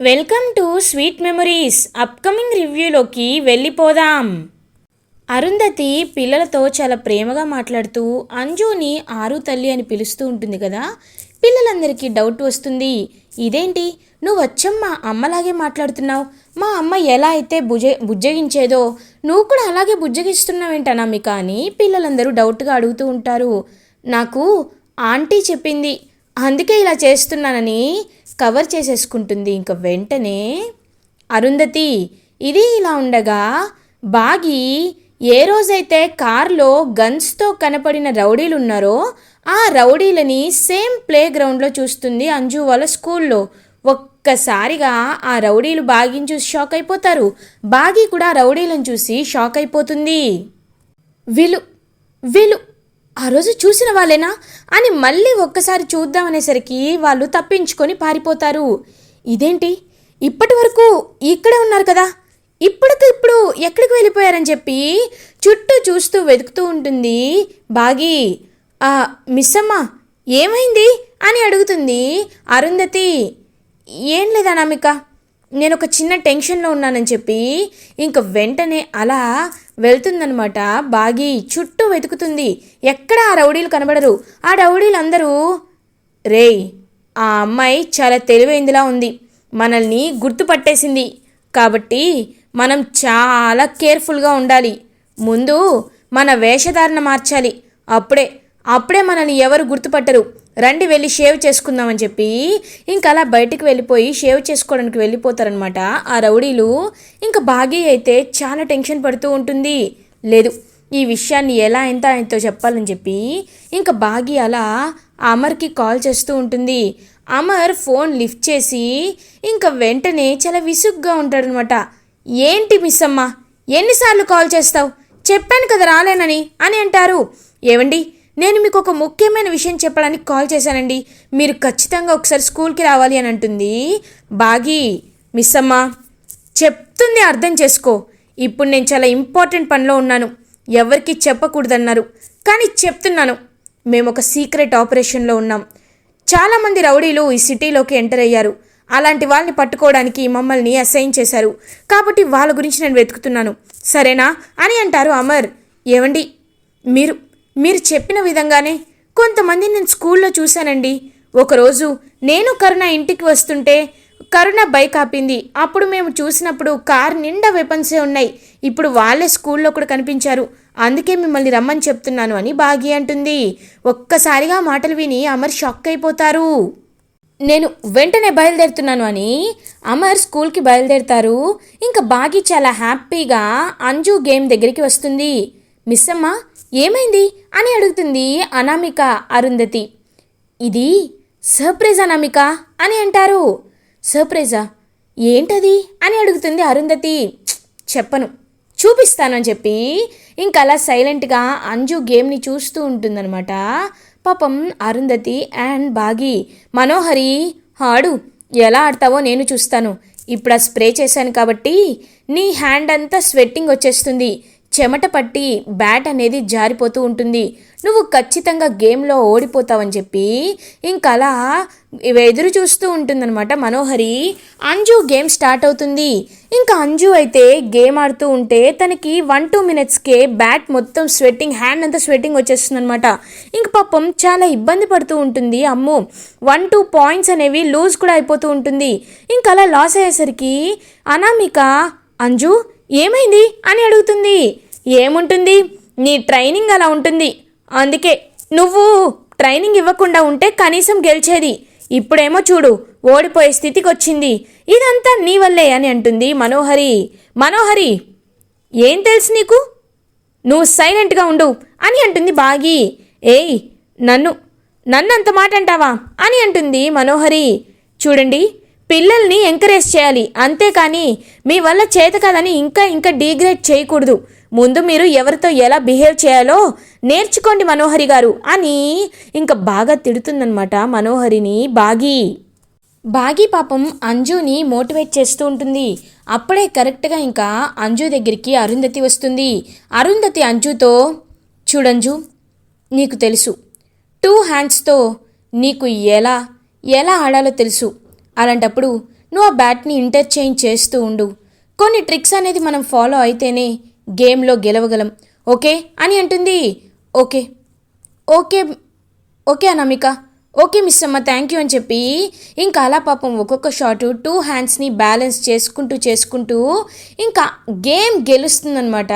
Welcome to sweet memories. Upcoming రివ్యూలోకి వెళ్ళిపోదాం. అరుంధతి పిల్లలతో చాలా ప్రేమగా మాట్లాడుతూ అంజుని ఆరు తల్లి అని పిలుస్తూ ఉంటుంది కదా? పిల్లలందరికీ డౌట్ వస్తుంది. ఇదేంటి? నువ్వు వచ్చం మా అమ్మలాగే మాట్లాడుతున్నావు. మా అమ్మ ఎలా అయితే బుజ బుజ్జగించేదో నువ్వు కూడా అలాగే బుజ్జగిస్తున్నావేంటనా మీ కానీ పిల్లలందరూ డౌట్గా అడుగుతూ ఉంటారు. నాకు ఆంటీ చెప్పింది. అందుకే ఇలా చేస్తున్నానని కవర్ చేసేసుకుంటుంది. ఇంక వెంటనే అరుంధతి ఇది ఇలా ఉండగా బాగి ఏ రోజైతే కార్లో గన్స్తో కనపడిన రౌడీలు ఉన్నారో ఆ రౌడీలని సేమ్ ప్లే గ్రౌండ్లో చూస్తుంది అంజు వాళ్ళ స్కూల్లో. ఒక్కసారిగా ఆ రౌడీలు బాగిని చూసి షాక్ అయిపోతారు. బాగి కూడా రౌడీలను చూసి షాక్ అయిపోతుంది. వీళ్ళు వీళ్ళు ఆ రోజు చూసిన వాళ్ళేనా? అని మళ్ళీ ఒక్కసారి చూద్దామనేసరికి వాళ్ళు తప్పించుకొని పారిపోతారు. ఇదేంటి? ఇప్పటి వరకు ఇక్కడే ఉన్నారు కదా? ఇప్పటికి ఇప్పుడు ఎక్కడికి వెళ్ళిపోయారని చెప్పి చుట్టూ చూస్తూ వెతుకుతూ ఉంటుంది బాగి. ఆ మిస్ అమ్మ ఏమైంది? అని అడుగుతుంది అరుంధతి. ఏం లేదా నామిక నేను ఒక చిన్న టెన్షన్లో ఉన్నానని చెప్పి ఇంక వెంటనే అలా వెళ్తుందనమాట బాగి చుట్టూ వెతుకుతుంది. ఎక్కడ ఆ రౌడీలు కనబడరు. ఆ రౌడీలు అందరూ రేయ్ ఆ అమ్మాయి చాలా తెలివైందిలా ఉంది. మనల్ని గుర్తుపట్టేసింది. కాబట్టి మనం చాలా కేర్ఫుల్గా ఉండాలి. ముందు మన వేషధారణ మార్చాలి. అప్పుడే అప్పుడే మనల్ని ఎవరు గుర్తుపట్టరు. రండి వెళ్ళి షేవ్ చేసుకుందామని చెప్పి ఇంకా అలా బయటికి వెళ్ళిపోయి షేవ్ చేసుకోవడానికి వెళ్ళిపోతారనమాట ఆ రౌడీలు ఇంకా బాగీ అయితే చాలా టెన్షన్ పడుతూ ఉంటుంది. లేదు ఈ విషయాన్ని ఎలా ఎంత ఆయనతో చెప్పాలని చెప్పి ఇంకా బాగి అలా అమర్కి కాల్ చేస్తూ ఉంటుంది. అమర్ ఫోన్ లిఫ్ట్ చేసి ఇంకా వెంటనే చాలా విసుగ్గా ఉంటాడనమాట ఏంటి మిస్ అమ్మ ఎన్నిసార్లు కాల్ చేస్తావు? చెప్పాను కదా రాలేనని అని అంటారు. ఏవండి నేను మీకు ఒక ముఖ్యమైన విషయం చెప్పడానికి కాల్ చేశానండి. మీరు ఖచ్చితంగా ఒకసారి స్కూల్కి రావాలి అని అంటుంది. బాగి మిస్ అమ్మ చెప్తుంది అర్థం చేసుకో. ఇప్పుడు నేను చాలా ఇంపార్టెంట్ పనిలో ఉన్నాను. ఎవరికి చెప్పకూడదన్నారు. కానీ చెప్తున్నాను. మేము ఒక సీక్రెట్ ఆపరేషన్లో ఉన్నాం. చాలామంది రౌడీలు ఈ సిటీలోకి ఎంటర్ అయ్యారు. అలాంటి వాళ్ళని పట్టుకోవడానికి మమ్మల్ని అసైన్ చేశారు. కాబట్టి వాళ్ళ గురించి నేను వెతుకుతున్నాను. సరేనా? అని అంటారు అమర్. ఏవండి? మీరు మీరు చెప్పిన విధంగానే కొంతమంది నేను స్కూల్లో చూశానండి. ఒకరోజు నేను కరుణ ఇంటికి వస్తుంటే కరుణ బైక్ ఆపింది. అప్పుడు మేము చూసినప్పుడు కార్ నిండా వెపన్సే ఉన్నాయి. ఇప్పుడు వాళ్ళే స్కూల్లో కూడా కనిపించారు. అందుకే మిమ్మల్ని రమ్మని చెప్తున్నాను అని బాగి అంటుంది. ఒక్కసారిగా మాటలు విని అమర్ షాక్ అయిపోతారు. నేను వెంటనే బయలుదేరుతున్నాను అని అమర్ స్కూల్కి బయలుదేరుతారు. ఇంకా బాగి చాలా హ్యాపీగా అంజు గేమ్ దగ్గరికి వస్తుంది. మిస్ అమ్మ ఏమైంది అని అడుగుతుంది అనామిక అరుంధతి. ఇది సర్ప్రైజ్ అనామిక అని అంటారు. సర్ప్రైజా? ఏంటది అని అడుగుతుంది అరుంధతి. చెప్పను చెప్పను చూపిస్తానని చెప్పి ఇంకా అలా సైలెంట్గా అంజు గేమ్ని చూస్తూ ఉంటుందన్నమాట. పాపం అరుంధతి అండ్ బాగి మనోహరి ఆడు ఎలా ఆడతావో నేను చూస్తాను. ఇప్పుడు ఆ స్ప్రే చేశాను కాబట్టి నీ హ్యాండ్ అంతా స్వెట్టింగ్ వచ్చేస్తుంది. చెమట పట్టి బ్యాట్ అనేది జారిపోతూ ఉంటుంది. నువ్వు ఖచ్చితంగా గేమ్లో ఓడిపోతావని చెప్పి ఇంకా అలా ఎదురు చూస్తూ ఉంటుందన్నమాట మనోహరి. అంజు గేమ్ స్టార్ట్ అవుతుంది. ఇంకా అంజు అయితే గేమ్ ఆడుతూ ఉంటే తనకి వన్ టూ మినిట్స్కే బ్యాట్ మొత్తం స్వెట్టింగ్ హ్యాండ్ అంతా స్వెట్టింగ్ వచ్చేస్తుంది అనమాట ఇంక పాపం చాలా ఇబ్బంది పడుతూ ఉంటుంది. అమ్ము! వన్ టూ పాయింట్స్ అనేవి లూజ్ కూడా అయిపోతూ ఉంటుంది. ఇంకా అలా లాస్ అయ్యేసరికి అనామిక అంజు ఏమైంది? అని అడుగుతుంది. ఏముంటుంది? నీ ట్రైనింగ్ అలా ఉంటుంది. అందుకే నువ్వు ట్రైనింగ్ ఇవ్వకుండా ఉంటే కనీసం గెలిచేది. ఇప్పుడేమో చూడు ఓడిపోయే స్థితికి వచ్చింది ఇదంతా నీ వల్లే అని అంటుంది మనోహరి. మనోహరి ఏం తెలుసు నీకు? నువ్వు సైలెంట్గా ఉండు అని అంటుంది బాగి. ఏయ్ నన్ను నన్ను అంత మాట అంటావా అని అంటుంది మనోహరి. చూడండి పిల్లల్ని ఎంకరేజ్ చేయాలి. అంతేకాని మీ వల్ల చేత కాదని ఇంకా ఇంకా డీగ్రేడ్ చేయకూడదు. ముందు మీరు ఎవరితో ఎలా బిహేవ్ చేయాలో నేర్చుకోండి మనోహరి గారు అని ఇంకా బాగా తిడుతుందనమాట మనోహరిని బాగి. బాగి పాపం అంజుని మోటివేట్ చేస్తూ ఉంటుంది. అప్పుడే కరెక్ట్గా ఇంకా అంజు దగ్గరికి అరుంధతి వస్తుంది. అరుంధతి అంజుతో చూడంజు నీకు తెలుసు. టూ హ్యాండ్స్తో నీకు ఎలా ఎలా ఆడాలో తెలుసు. అలాంటప్పుడు నువ్వు ఆ బ్యాట్ని ఇంటర్చేంజ్ చేస్తూ ఉండు. కొన్ని ట్రిక్స్ అనేది మనం ఫాలో అయితేనే గేమ్లో గెలవగలం. ఓకే? అని అంటుంది. Okay. Okay okay Anamika. Okay miss అమ్మ థ్యాంక్ యూ అని చెప్పి ఇంకా అలా పాపం ఒక్కొక్క షాట్ టూ హ్యాండ్స్ని బ్యాలెన్స్ చేసుకుంటూ చేసుకుంటూ ఇంకా గేమ్ గెలుస్తుందనమాట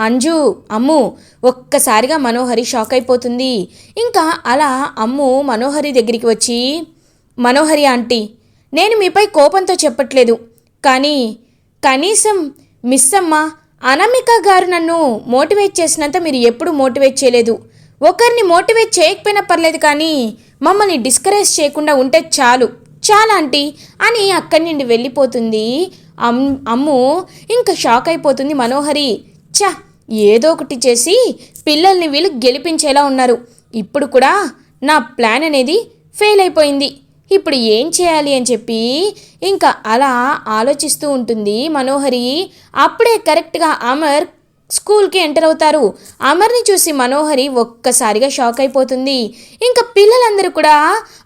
అంజు అమ్ము ఒక్కసారిగా మనోహరి షాక్ అయిపోతుంది. ఇంకా అలా అమ్ము మనోహరి దగ్గరికి వచ్చి మనోహరి ఆంటీ నేను మీపై కోపంతో చెప్పట్లేదు. కానీ కనీసం మిస్ అమ్మ అనామిక గారు నన్ను మోటివేట్ చేసినంత మీరు ఎప్పుడు మోటివేట్ చేయలేదు. ఒకరిని మోటివేట్ చేయకపోయినా పర్లేదు కానీ మమ్మల్ని డిస్కరేజ్ చేయకుండా ఉంటే చాలు. చాలా ఆంటీ అని అక్కడి నుండి వెళ్ళిపోతుంది. అమ్ అమ్ము ఇంకా షాక్ అయిపోతుంది మనోహరి. చ ఏదో ఒకటి చేసి పిల్లల్ని వీళ్ళు గెలిపించేలా ఉన్నారు. ఇప్పుడు కూడా నా ప్లాన్ అనేది ఫెయిల్ అయిపోయింది. ఇప్పుడు ఏం చేయాలి అని చెప్పి ఇంకా అలా ఆలోచిస్తూ ఉంటుంది మనోహరి. అప్పుడే కరెక్ట్గా అమర్ స్కూల్కి ఎంటర్ అవుతారు. అమర్ని చూసి మనోహరి ఒక్కసారిగా షాక్ అయిపోతుంది. ఇంకా పిల్లలందరూ కూడా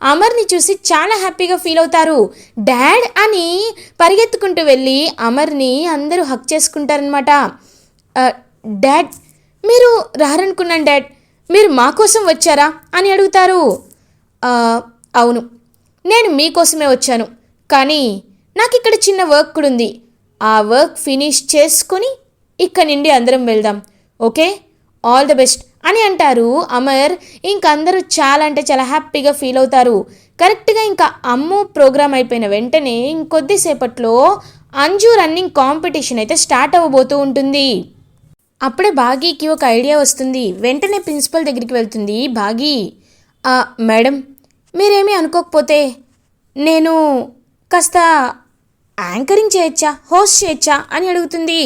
అమర్ని చూసి చాలా హ్యాపీగా ఫీల్ అవుతారు. డాడ్ అని పరిగెత్తుకుంటూ వెళ్ళి అమర్ని అందరూ హక్ చేసుకుంటారనమాట డాడ్ మీరు రారనుకున్నాను డాడ్. మీరు మా కోసం వచ్చారా? అని అడుగుతారు. అవును. నేను మీకోసమే వచ్చాను. కానీ నాకు ఇక్కడ చిన్న వర్క్ కూడా ఉంది ఆ వర్క్ ఫినిష్ చేసుకొని ఇక్కడ నుండి అందరం వెళ్దాం. ఓకే? All the best. అని అంటారు అమర్. ఇంకందరూ అందరూ చాలా అంటే చాలా హ్యాపీగా ఫీల్ అవుతారు. కరెక్ట్గా ఇంకా అమ్ము ప్రోగ్రామ్ అయిపోయిన వెంటనే ఇంకొద్దిసేపట్లో అంజు రన్నింగ్ కాంపిటీషన్ అయితే స్టార్ట్ అవ్వబోతూ ఉంటుంది. అప్పుడే బాగీకి ఒక ఐడియా వస్తుంది. వెంటనే ప్రిన్సిపల్ దగ్గరికి వెళ్తుంది బాగీ. మేడం మీరేమీ అనుకోకపోతే నేను కాస్త యాంకరింగ్ చేయొచ్చా హోస్ట్ చేయొచ్చా అని అడుగుతుంది.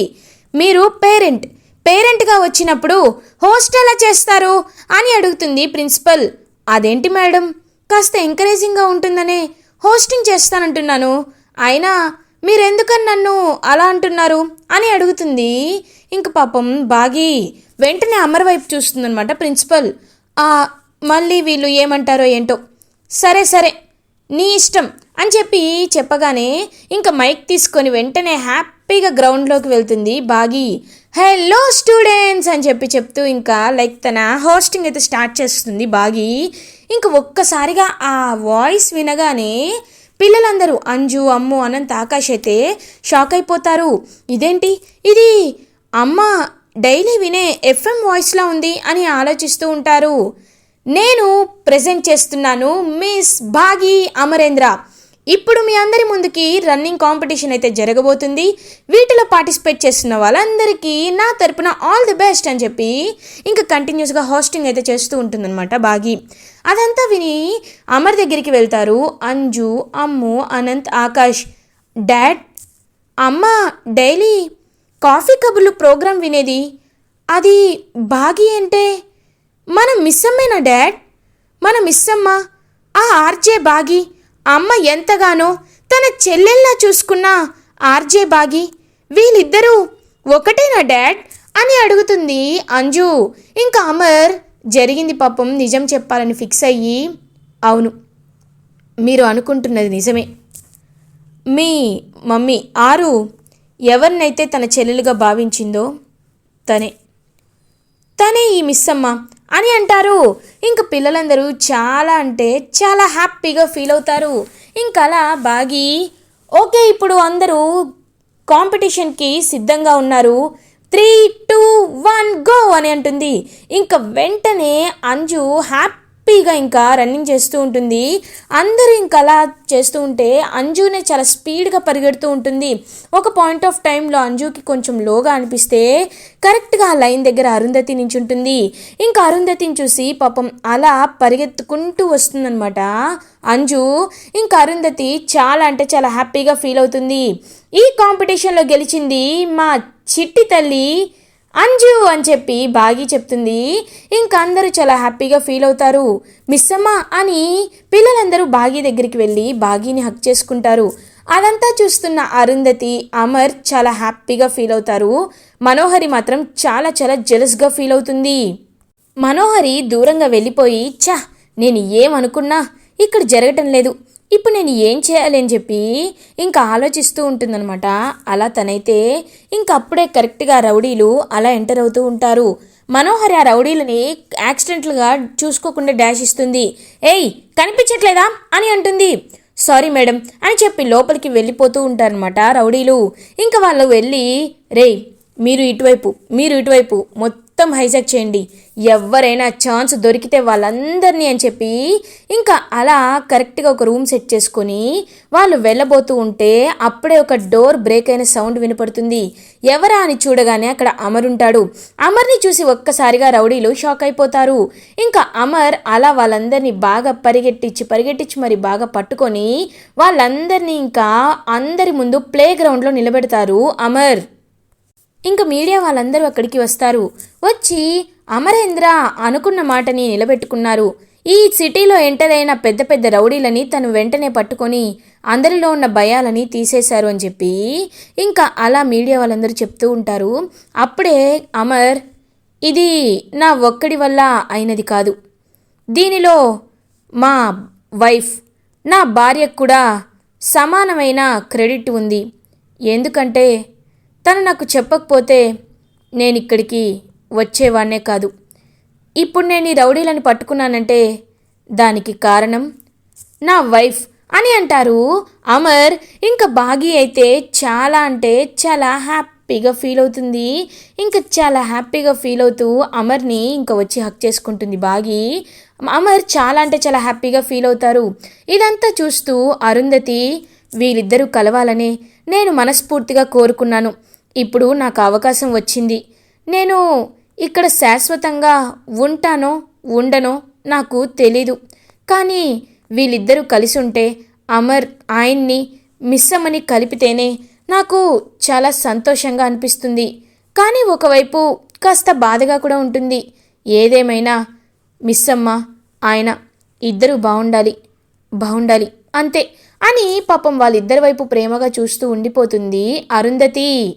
మీరు పేరెంట్ పేరెంట్గా వచ్చినప్పుడు హోస్ట్ ఎలా చేస్తారు అని అడుగుతుంది ప్రిన్సిపల్. అదేంటి మేడం? కాస్త ఎంకరేజింగ్గా ఉంటుందనే హోస్టింగ్ చేస్తానంటున్నాను. అయినా మీరెందుకని నన్ను అలా అంటున్నారు అని అడుగుతుంది. ఇంక పాపం బాగి వెంటనే అమర్ వైపు చూస్తుందనమాట ప్రిన్సిపల్ మళ్ళీ వీళ్ళు ఏమంటారో ఏంటో. సరే సరే నీ ఇష్టం అని చెప్పి చెప్పగానే ఇంకా మైక్ తీసుకొని వెంటనే హ్యాపీగా గ్రౌండ్లోకి వెళ్తుంది బాగి. హలో స్టూడెంట్స్ అని చెప్పి చెప్తూ ఇంకా లైక్ తన హోస్టింగ్ అయితే స్టార్ట్ చేస్తుంది బాగి. ఇంకా ఒక్కసారిగా ఆ వాయిస్ వినగానే పిల్లలందరూ అంజు అమ్ము అనంత ఆకాష్ అయితే షాక్ అయిపోతారు. ఇదేంటి? ఇది అమ్మ డైలీ వినే ఎఫ్ఎం వాయిస్లా ఉంది అని ఆలోచిస్తూ ఉంటారు. నేను ప్రజెంట్ చేస్తున్నాను మిస్ భాగి అమరేంద్ర ఇప్పుడు మీ అందరి ముందుకి రన్నింగ్ కాంపిటీషన్ అయితే జరగబోతుంది. వీటిలో పార్టిసిపేట్ చేస్తున్న వాళ్ళందరికీ నా తరపున ఆల్ ది బెస్ట్ అని చెప్పి ఇంకా కంటిన్యూస్గా హోస్టింగ్ అయితే చేస్తూ ఉంటుందన్నమాట బాగి అదంతా విని అమర్ దగ్గరికి వెళ్తారు అంజు అమ్ము అనంత్ ఆకాష్ డాడ్ అమ్మ డైలీ కాఫీ కబుర్లు ప్రోగ్రాం వినేది. అది బాగి అంటే మన మిస్సమ్మేనా డాడ్? మన మిస్సమ్మ ఆ ఆర్జే బాగి అమ్మ ఎంతగానో తన చెల్లెల్లా చూసుకున్న ఆర్జే బాగి వీళ్ళిద్దరూ ఒకటేనా డాడ్? అని అడుగుతుంది అంజు. ఇంకా అమర్ జరిగింది పాపం నిజం చెప్పాలని ఫిక్స్ అయ్యి అవును మీరు అనుకుంటున్నది నిజమే. మీ మమ్మీ ఆరు ఎవరినైతే తన చెల్లెలుగా భావించిందో తనే. తనే ఈ మిస్సమ్మ. అని అంటారు. ఇంక పిల్లలందరూ చాలా అంటే చాలా హ్యాపీగా ఫీల్ అవుతారు. ఇంకా అలా బాగి ఓకే ఇప్పుడు అందరూ కాంపిటీషన్కి సిద్ధంగా ఉన్నారు. త్రీ టూ వన్ గో అని అంటుంది. ఇంకా వెంటనే అంజు హ్యాపీ హ్యాపీగా ఇంకా రన్నింగ్ చేస్తూ ఉంటుంది. అందరూ ఇంకా అలా చేస్తూ ఉంటే అంజునే చాలా స్పీడ్గా పరిగెడుతూ ఉంటుంది. ఒక పాయింట్ ఆఫ్ టైంలో అంజుకి కొంచెం లోగా అనిపిస్తే కరెక్ట్గా ఆ లైన్ దగ్గర అరుంధతి నించుంటుంది. ఇంకా అరుంధతిని చూసి పాపం అలా పరిగెత్తుకుంటూ వస్తుందన్నమాట. అంజు ఇంకా అరుంధతి చాలా అంటే చాలా హ్యాపీగా ఫీల్ అవుతుంది. ఈ కాంపిటీషన్లో గెలిచింది మా చిట్టి తల్లి అంజు అని చెప్పి బాగి చెప్తుంది. ఇంకా అందరూ చాలా హ్యాపీగా ఫీల్ అవుతారు. మిస్సమ్మ అని పిల్లలందరూ బాగి దగ్గరికి వెళ్ళి బాగీని హక్ చేసుకుంటారు. అదంతా చూస్తున్న అరుంధతి అమర్ చాలా హ్యాపీగా ఫీల్ అవుతారు. మనోహరి మాత్రం చాలా చాలా జెలస్గా ఫీల్ అవుతుంది. మనోహరి దూరంగా వెళ్ళిపోయి చా నేను ఏమనుకున్నా? ఇక్కడ జరగటం లేదు. ఇప్పుడు నేను ఏం చేయాలి అని చెప్పి ఇంకా ఆలోచిస్తూ ఉంటుందన్నమాట. అలా తనైతే ఇంకా అప్పుడే కరెక్ట్గా రౌడీలు అలా ఎంటర్ అవుతూ ఉంటారు. మనోహరి ఆ రౌడీలని యాక్సిడెంట్లుగా చూసుకోకుండా డాష్ ఇస్తుంది. ఏయ్ కనిపించట్లేదా? అని అంటుంది. సారీ మేడం అని చెప్పి లోపలికి వెళ్ళిపోతూ ఉంటారనమాట రౌడీలు. ఇంకా వాళ్ళు వెళ్ళి రేయ్ మీరు ఇటువైపు మీరు ఇటువైపు మొత్తం మొత్తం హైజాక్ చేయండి. ఎవరైనా ఛాన్స్ దొరికితే వాళ్ళందరినీ అని చెప్పి ఇంకా అలా కరెక్ట్గా ఒక రూమ్ సెట్ చేసుకొని వాళ్ళు వెళ్ళబోతూ ఉంటే అప్పుడే ఒక డోర్ బ్రేక్ అయిన సౌండ్ వినపడుతుంది. ఎవరా అని చూడగానే అక్కడ అమర్ ఉంటాడు. అమర్ని చూసి ఒక్కసారిగా రౌడీలు షాక్ అయిపోతారు. ఇంకా అమర్ అలా వాళ్ళందరినీ బాగా పరిగెట్టించి పరిగెట్టించి మరి బాగా పట్టుకొని వాళ్ళందరినీ ఇంకా అందరి ముందు ప్లే గ్రౌండ్లో నిలబెడతారు అమర్. ఇంకా మీడియా వాళ్ళందరూ అక్కడికి వస్తారు. వచ్చి అమరేంద్ర అనుకున్న మాటని నిలబెట్టుకున్నారు. ఈ సిటీలో ఎంటర్ అయిన పెద్ద పెద్ద రౌడీలని తను వెంటనే పట్టుకొని అందరిలో ఉన్న భయాలని తీసేశారు అని చెప్పి ఇంకా అలా మీడియా వాళ్ళందరూ చెప్తూ ఉంటారు. అప్పుడే అమర్ ఇది నా ఒక్కడి వల్ల అయినది కాదు. దీనిలో మా వైఫ్ నా భార్యకు కూడా సమానమైన క్రెడిట్ ఉంది. ఎందుకంటే తను నాకు చెప్పకపోతే నేను ఇక్కడికి వచ్చేవాణ్ణే కాదు. ఇప్పుడు నేను ఈ రౌడీలను పట్టుకున్నానంటే దానికి కారణం నా వైఫ్ అని అంటారు. అమర్ ఇంకా బాగి అయితే చాలా అంటే చాలా హ్యాపీగా ఫీల్ అవుతుంది. ఇంకా చాలా హ్యాపీగా ఫీల్ అవుతూ అమర్ని ఇంకా వచ్చి హక్ చేసుకుంటుంది బాగి. అమర్ చాలా అంటే చాలా హ్యాపీగా ఫీల్ అవుతారు. ఇదంతా చూస్తూ అరుంధతి వీళ్ళిద్దరూ కలవాలని నేను మనస్ఫూర్తిగా కోరుకున్నాను. ఇప్పుడు నాకు అవకాశం వచ్చింది. నేను ఇక్కడ శాశ్వతంగా ఉంటానో ఉండనో నాకు తెలీదు. కానీ వీళ్ళిద్దరూ కలిసి ఉంటే అమర్ ఆయన్ని మిస్సమ్మని కలిపితేనే నాకు చాలా సంతోషంగా అనిపిస్తుంది. కానీ ఒకవైపు కాస్త బాధగా కూడా ఉంటుంది. ఏదేమైనా మిస్సమ్మ ఆయన ఇద్దరూ బాగుండాలి బాగుండాలి అంతే అని పాపం వాళ్ళిద్దరి వైపు ప్రేమగా చూస్తూ ఉండిపోతుంది అరుంధతి.